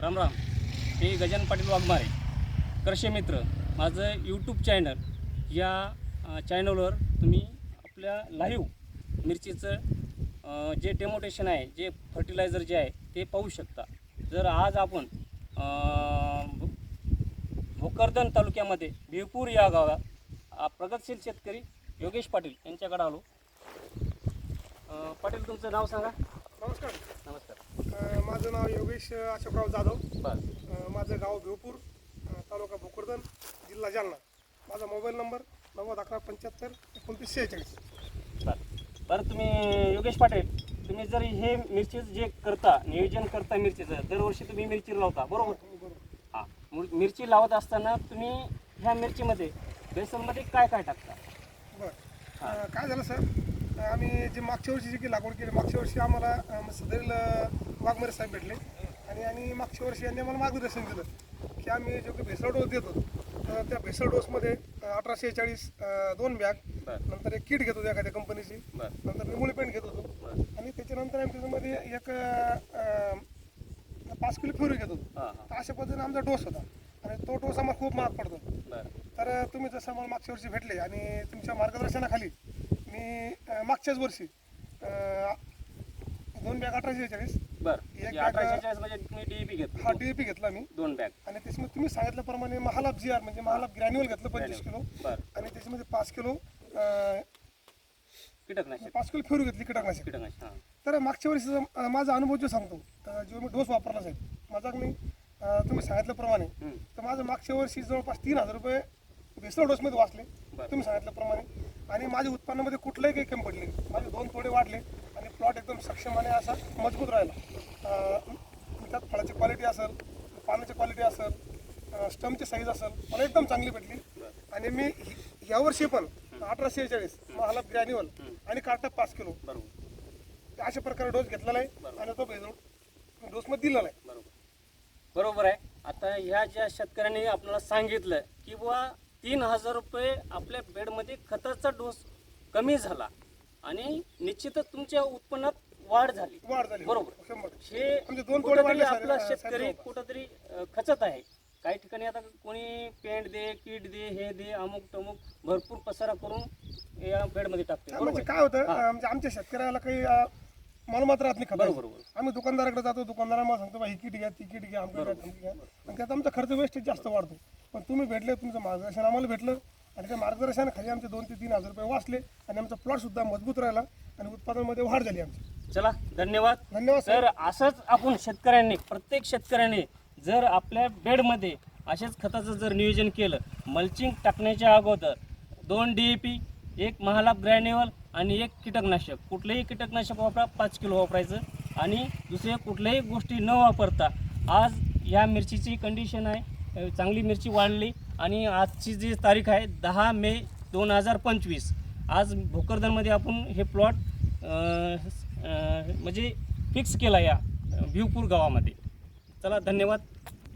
राम राम. मी गजान पाटील वाघमारे. कृषी मित्र. माझं यूट्यूब चॅनल या चॅनलवर तुम्ही आपल्या लाईव्ह मिरचीचं जे डेमोटेशन आहे जे फर्टिलायझर जे आहे ते पाहू शकता. जर आज आपण भो- भोकरदन तालुक्यामध्ये भिवपूर या गावात प्रगतशील शेतकरी योगेश पाटील यांच्याकडे आलो. पाटील तुमचं नाव सांगा. नमस्कार. नमस्कार. अ, माझं नाव योगेश अशोकराव जाधव. अ, माझं गाव भिवपूर अ, तालुका भोकरदन जिल्हा जालना. माझा मोबाईल नंबर नव्वद अकरा पंच्याहत्तर एकोणतीस शेहेचाळीस. बरं. बरं तुम्ही योगेश पाटील तुम्ही जर हे मिरची जे करता नियोजन करता मिरचीचं दरवर्षी तुम्ही मिरची लावता बरोबर? बरोबर. हां. मिरची लावत असताना तुम्ही ह्या मिरचीमध्ये बेसनमध्ये काय काय टाकता? बरं. अ, काय झालं सर? आम्ही जे मागच्या वर्षी जी लागवड केली मागच्या वर्षी आम्हाला अ, सदैल वाघमारे साहेब भेटले. आणि आणि मागच्या वर्षी यांनी आम्हाला मार्गदर्शन दिलं की आम्ही जो काही भेसळ डोस देतो तर त्या भेसळ डोसमध्ये अठराशे चाळीस दोन बॅग नंतर एक किट घेत होतो एखाद्या कंपनीची नंतर निमुळे पेंट घेत होतो. आणि त्याच्यानंतर आम्ही त्याच्यामध्ये एक पाच किलो फ्युरी घेत होतो. तर अशा पद्धतीने आमचा डोस होता. आणि तो डोस आम्हाला खूप महाग पडतो. तर तुम्ही जसं मला मागच्या वर्षी भेटले आणि तुमच्या मार्गदर्शनाखाली मी अं, मागच्याच वर्षी अं, दोन बॅग अठराशे चाळीस. बरं. एक म्हणजे बॅग- अठराशे चाळीस म्हणजे तुम्ही डीएपी हा घेतला. डी ए पी घेतला मी. दोन बॅग. आणि त्याच्यामध्ये तुम्ही सांगितल्याप्रमाणे महालाभ जी आर म्हणजे महालाभ ग्रॅन्युअल घेतलं पंचवीस किलो. बरं. आणि त्याच्यामध्ये पाच किलो अं, कीटकनाशक. पाच किलो फ्युरी घेतली कीटकनाशक. कीटकनाशक हां. तर मागच्या वर्षीचा अं, माझा अनुभव जो सांगतो तर जो मी डोस वापरला साहेब माझा मी अं, तुम्ही सांगितल्याप्रमाणे. तर माझं मागच्या वर्षी जवळपास तीन हजार रुपये भेसळ डोसमध्ये वाचले. तुम्ही सांगितल्याप्रमाणे. आणि माझ्या उत्पन्नामध्ये कुठलंही काही कमी पडले. माझे दोन थोडे वाढले आणि प्लॉट एकदम सक्षम आणि असा मजबूत राहिला. त्यात फळाची क्वालिटी असेल पानाची क्वालिटी असेल स्टमची साईज असेल मला एकदम चांगली भेटली. आणि मी यावर्षी पण अठराशे चाळीस मला ग्रॅन्युअल आणि कार्टा पाच किलो. बरोबर. अशा प्रकारे डोस घेतलेला आहे आणि तो भेसळ डोसमध्ये दिलेला आहे. बरोबर. बरोबर आहे. आता ह्या ज्या शेतकऱ्यांनी आपल्याला सांगितलं की बुवा तीन हजार रुपये आपल्या बेडमध्ये खताचा डोस कमी झाला आणि निश्चितच तुमच्या उत्पन्नात वाढ झाली वाढ झाली बरोबर. हे म्हणजे कुठंतरी आपला शेतकरी. कुठंतरी खचत आहे काही ठिकाणी आता कोणी पेंट दे किट दे हे दे अमुक तमुक भरपूर पसारा करून या बेडमध्ये टाकते म्हणजे? काय होतं म्हणजे आमच्या शेतकऱ्याला काही मालूमात राहत नाही खबर आम्ही दुकानदाराकडे जातो दुकानदारा मला सांगतो बा ही किट घ्या ती किट घ्या आमच्या घ्या तमकी घ्या आणि त्यात आमचा खर्च वेस्टेज जास्त वाढतो. पण तुम्ही भेटले तुमचं मार्गदर्शन आम्हाला भेटलं. आणि त्या मार्गदर्शनाखाली आमचे दोन ते तीन हजार रुपये वाचले आणि आमचा प्लॉट सुद्धा मजबूत राहिला आणि उत्पादनामध्ये वाढ झाली आमची. चला धन्यवाद. धन्यवाद सर. असंच आपण शेतकऱ्यांनी प्रत्येक शेतकऱ्याने जर आपल्या बेडमध्ये असेच खताचं जर नियोजन केलं मल्चिंग टाकण्याच्या अगोदर दोन डी ए पी एक महालाभ ग्रॅन्युअल आणि एक कीटकनाशक. कुठलंही कीटकनाशक वापरा पाच किलो वापरायचं. आणि दुसरे कुठल्याही गोष्टी न वापरता आज ह्या मिरचीची कंडिशन आहे. चांगली मिरची वाढली आणि आजची जी तारीख आहे दहा मे दोन हजार पंचवीस. आज भोकरदनमध्ये आपण हे प्लॉट म्हणजे फिक्स केला या भिवपूर गावामध्ये. चला धन्यवाद.